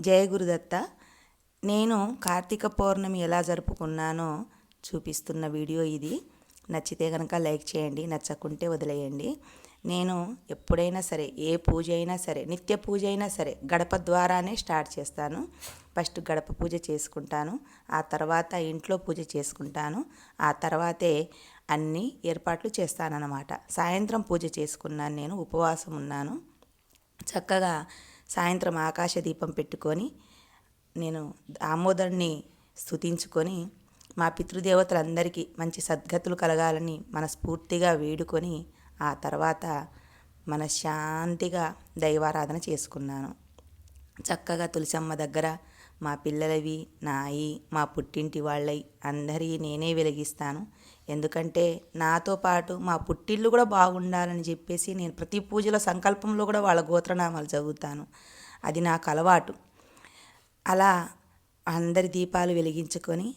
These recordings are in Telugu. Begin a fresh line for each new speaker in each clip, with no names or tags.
జయ గురుదత్త నేను కార్తీక పౌర్ణమి ఎలా జరుపుకున్నానో చూపిస్తున్న వీడియో ఇది. నచ్చితే కనుక లైక్ చేయండి నచ్చకుంటే వదిలేయండి. నేను ఎప్పుడైనా సరే ఏ పూజ అయినా సరే నిత్య పూజ అయినా సరే గడప ద్వారానే స్టార్ట్ చేస్తాను. ఫస్ట్ గడప పూజ చేసుకుంటాను ఆ తర్వాత ఇంట్లో పూజ చేసుకుంటాను ఆ తర్వాతే అన్ని ఏర్పాట్లు చేస్తానన్నమాట. సాయంత్రం పూజ చేసుకున్నాను నేను ఉపవాసం ఉన్నాను. చక్కగా సాయంత్రం ఆకాశ దీపం పెట్టుకొని నేను దామోదరుని స్తుతించుకొని మా పితృదేవతలందరికీ మంచి సద్గతులు కలగాలని మనస్ఫూర్తిగా వేడుకొని ఆ తర్వాత మనశ్శాంతిగా దైవారాధన చేసుకున్నాను. చక్కగా తులసమ్మ దగ్గర మా పిల్లలవి నాయి మా పుట్టింటి వాళ్ళవి అందరి నేనే వెలిగిస్తాను. ఎందుకంటే నాతో పాటు మా పుట్టిల్లు కూడా బాగుండాలని చెప్పేసి నేను ప్రతి పూజలో సంకల్పంలో కూడా వాళ్ళ గోత్రనామాలు చదువుతాను. అది నాకు అలవాటు. అలా అందరి దీపాలు వెలిగించుకొని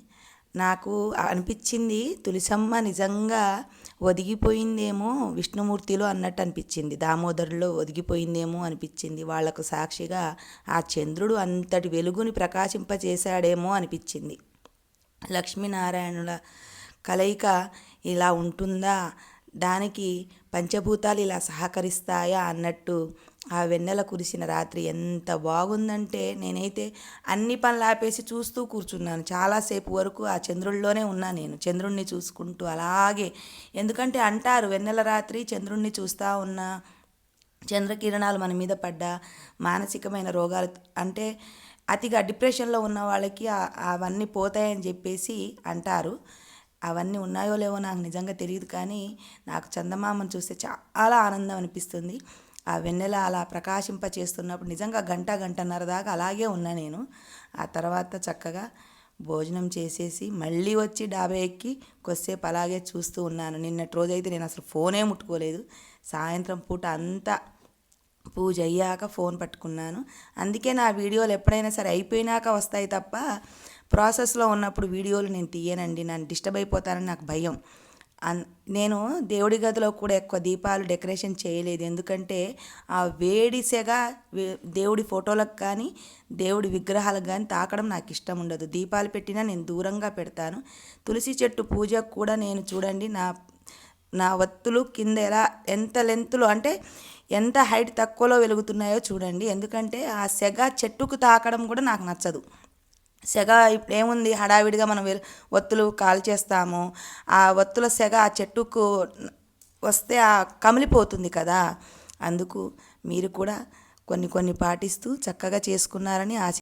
నాకు అనిపించింది తులసమ్మ నిజంగా ఒదిగిపోయిందేమో విష్ణుమూర్తిలో అన్నట్టు అనిపించింది. దామోదరులో ఒదిగిపోయిందేమో అనిపించింది. వాళ్ళకు సాక్షిగా ఆ చంద్రుడు అంతటి వెలుగుని ప్రకాశింపజేశాడేమో అనిపించింది. లక్ష్మీనారాయణుల కలయిక ఇలా ఉంటుందా? దానికి పంచభూతాలు ఇలా సహకరిస్తాయా అన్నట్టు ఆ వెన్నెల కురిసిన రాత్రి ఎంత బాగుందంటే నేనైతే అన్ని పనులు ఆపేసి చూస్తూ కూర్చున్నాను. చాలాసేపు వరకు ఆ చంద్రుల్లోనే ఉన్నా నేను. చంద్రుణ్ణి చూసుకుంటూ అలాగే. ఎందుకంటే అంటారు వెన్నెల రాత్రి చంద్రుణ్ణి చూస్తూ ఉన్నా చంద్రకిరణాలు మన మీద పడ్డా మానసికమైన రోగాలు అంటే అతిగా డిప్రెషన్లో ఉన్న వాళ్ళకి అవన్నీ పోతాయని చెప్పేసి అంటారు. అవన్నీ ఉన్నాయో లేవో నాకు నిజంగా తెలియదు కానీ నాకు చందమామను చూస్తే చాలా ఆనందం అనిపిస్తుంది. ఆ వెన్నెల అలా ప్రకాశింప చేస్తున్నప్పుడు నిజంగా గంట గంటన్నర దాకా అలాగే ఉన్నా నేను. ఆ తర్వాత చక్కగా భోజనం చేసేసి మళ్ళీ వచ్చి డాబా ఎక్కి కొద్దిసేపు అలాగే చూస్తూ ఉన్నాను. నిన్నటి రోజైతే నేను అసలు ఫోనే ముట్టుకోలేదు. సాయంత్రం పూట అంతా పూజ అయ్యాక ఫోన్ పట్టుకున్నాను. అందుకే నా వీడియోలు ఎప్పుడైనా సరే అయిపోయినాక వస్తాయి తప్ప ప్రాసెస్లో ఉన్నప్పుడు వీడియోలు నేను తీయనండి. నన్ను డిస్టర్బ్ అయిపోతానని నాకు భయం. నేను దేవుడి గదిలో కూడా ఎక్కువ దీపాలు డెకరేషన్ చేయలేదు. ఎందుకంటే ఆ వేడి సెగ దేవుడి ఫోటోలకు కానీ దేవుడి విగ్రహాలకు కానీ తాకడం నాకు ఇష్టం ఉండదు. దీపాలు పెట్టినా నేను దూరంగా పెడతాను. తులసి చెట్టు పూజకు కూడా నేను చూడండి నా నా వత్తులు కింద ఎలా ఎంత లెంత్లో అంటే ఎంత హైట్ తక్కువలో వెలుగుతున్నాయో చూడండి. ఎందుకంటే ఆ సెగ చెట్టుకు తాకడం కూడా నాకు నచ్చదు. సెగ ఇప్పుడు ఏముంది హడావిడిగా మనం ఒత్తులు కాల్ చేస్తాము. ఆ ఒత్తుల సెగ ఆ చెట్టుకు వస్తే ఆ కమిలిపోతుంది కదా. అందుకు మీరు కూడా కొన్ని కొన్ని పాటిస్తూ చక్కగా చేసుకున్నారని ఆశ